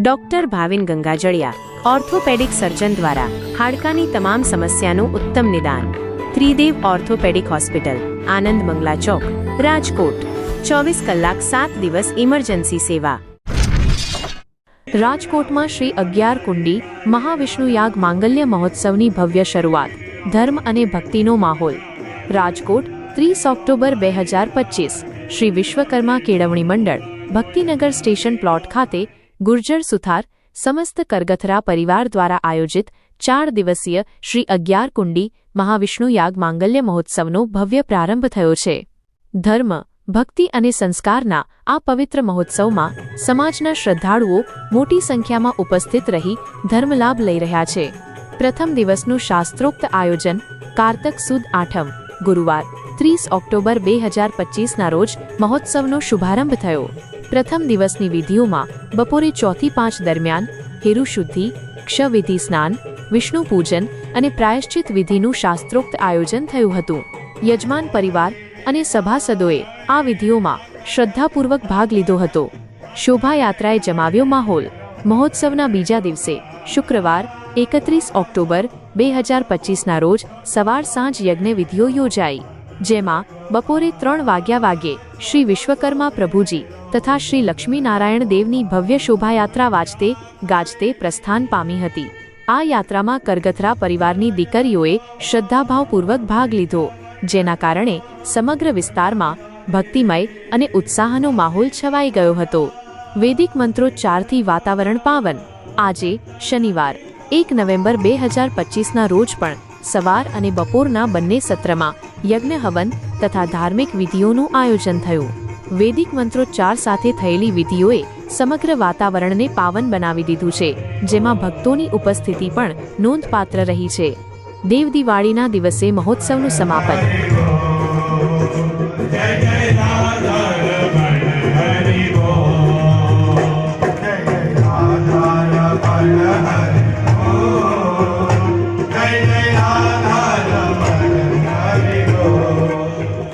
Doctor Bhavin Gangajaliya, orthopaedic surgeon દ્વારા હાડકાની તમામ સમસ્યાનું ઉત્તમ નિદાન. ત્રિદેવ ઓર્થોપેડિક હોસ્પિટલ, આનંદ મંગલા ચોક, રાજકોટ. ચોવીસ કલાક સાત દિવસ ઇમરજન્સી સેવા. રાજકોટમાં શ્રી અગિયાર કુંડી, મહાવિષ્ણુ યાગ માંગલ્ય મહોત્સવની ભવ્ય શરૂઆત, ધર્મ અને ભક્તિનો માહોલ. રાજકોટ, ત્રીસ ઓક્ટોબર બે હજાર પચીસ, શ્રી વિશ્વકર્મા કેળવણી મંડળ, ભક્તિનગર સ્ટેશન પ્લોટ ખાતે ગુર્જર સુથાર સમસ્ત કરગથરા પરિવાર દ્વારા આયોજિત ચાર દિવસીય શ્રી અગિયાર કુંડી મહાવિષ્ણુ યાગ માંગલ્ય મહોત્સવનો ભવ્ય પ્રારંભ થયો છે. ધર્મ, ભક્તિ અને સંસ્કારના આ પવિત્ર મહોત્સવમાં સમાજના શ્રદ્ધાળુઓ મોટી સંખ્યામાં ઉપસ્થિત રહી ધર્મલાભ લઈ રહ્યા છે. પ્રથમ દિવસનું શાસ્ત્રોક્ત આયોજન કારતક સુદ આઠમ, ગુરુવાર, ત્રીસ ઓક્ટોબર બે હજાર પચીસના રોજ મહોત્સવનો શુભારંભ થયો. પ્રથમ દિવસની વિધિઓમાં બપોરે ચોથી પાંચ દરમિયાન હેરુશુદ્ધિ ક્ષવિધિ સ્નાન, વિષ્ણુ પૂજન અને પ્રાયશ્ચિત વિધિનું શાસ્ત્રોક્ત આયોજન થયું હતું. યજમાન પરિવાર અને સભાસદોએ આ વિધિઓમાં શ્રદ્ધાપૂર્વક ભાગ લીધો હતો. શોભાયાત્રાએ જમાવ્યો માહોલ. મહોત્સવના બીજા દિવસે, શુક્રવાર, એકત્રીસ ઓક્ટોબર, બે હજાર પચીસના રોજ સવાર સાંજ યજ્ઞ વિધિઓ યોજાઈ. જેમાં બપોરે ત્રણ વાગ્યા વાગ્યે શ્રી વિશ્વકર્મા પ્રભુજી તથા શ્રી લક્ષ્મીનારાયણ દેવની ભવ્ય શોભાયાત્રા વાજતે, ગાજતે પ્રસ્થાન પામી હતી. આ યાત્રામાં કરગથરા પરિવારની દીકરીઓએ શ્રદ્ધાભાવપૂર્વક ભાગ લીધો, જેના કારણે સમગ્ર વિસ્તારમાં ભક્તિમય અને ઉત્સાહનો માહોલ છવાઈ ગયો હતો. વૈદિક મંત્રોચ્ચારથી વાતાવરણ પાવન. આજે શનિવાર, એક નવેમ્બર બે હજાર પચીસના રોજ પણ, સવાર અને બપોરના બંને સત્રમાં યજ્ઞ હવન તથા ધાર્મિક વિધિઓનું આયોજન થયું. વૈદિક મંત્રોચ્ચાર સાથે થયેલી વિધિઓએ સમગ્ર વાતાવરણને પાવન બનાવી દીધું છે, જેમાં ભક્તોની ઉપસ્થિતિ પણ નોંધપાત્ર રહી છે. દેવ દિવાળીના દિવસે મહોત્સવનું સમાપન.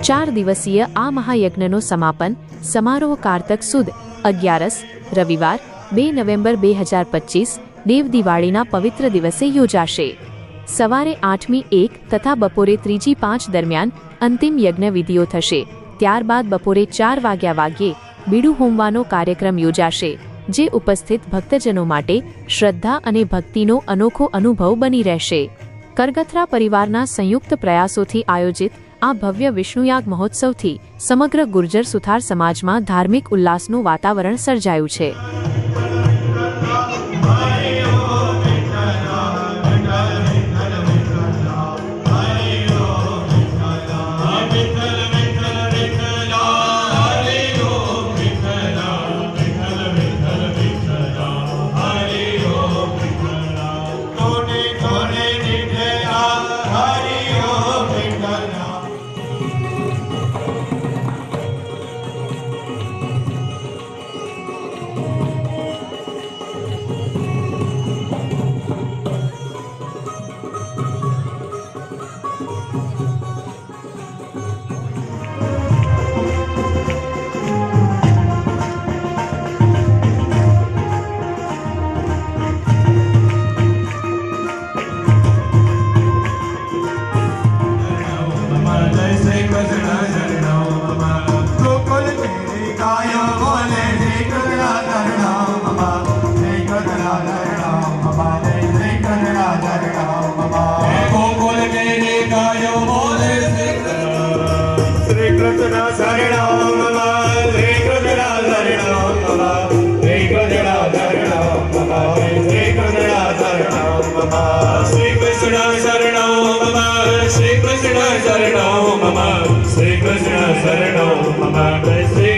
ચાર દિવસીય આ મહાયજ્ઞનો સમાપન સમારોહ કારતક સુદ, અગિયારસ, રવિવાર, બે નવેમ્બર બે હજાર પચીસ, દેવ દિવાળીના પવિત્ર દિવસે યોજાશે. સવારે આઠમી એક તથા બપોરે ત્રીજી પાંચ દરમિયાન અંતિમ યજ્ઞ વિધિઓ થશે. ત્યારબાદ બપોરે ચાર વાગ્યા વાગ્યે બીડું હોમવાનો કાર્યક્રમ યોજાશે, જે ઉપસ્થિત ભક્તજનો માટે શ્રદ્ધા અને ભક્તિનો અનોખો અનુભવ બની રહેશે. કરગથરા પરિવારના સંયુક્ત પ્રયાસોથી આયોજિત આ ભવ્ય વિષ્ણુયાગ મહોત્સવથી સમગ્ર ગુર્જર સુથાર સમાજમાં ધાર્મિક ઉલ્લાસનું વાતાવરણ સર્જાયું છે. શરણો શ્રી કૃષ્ણ શરણો મમ શ્રી કૃષ્ણ શરણો મમ શ્રી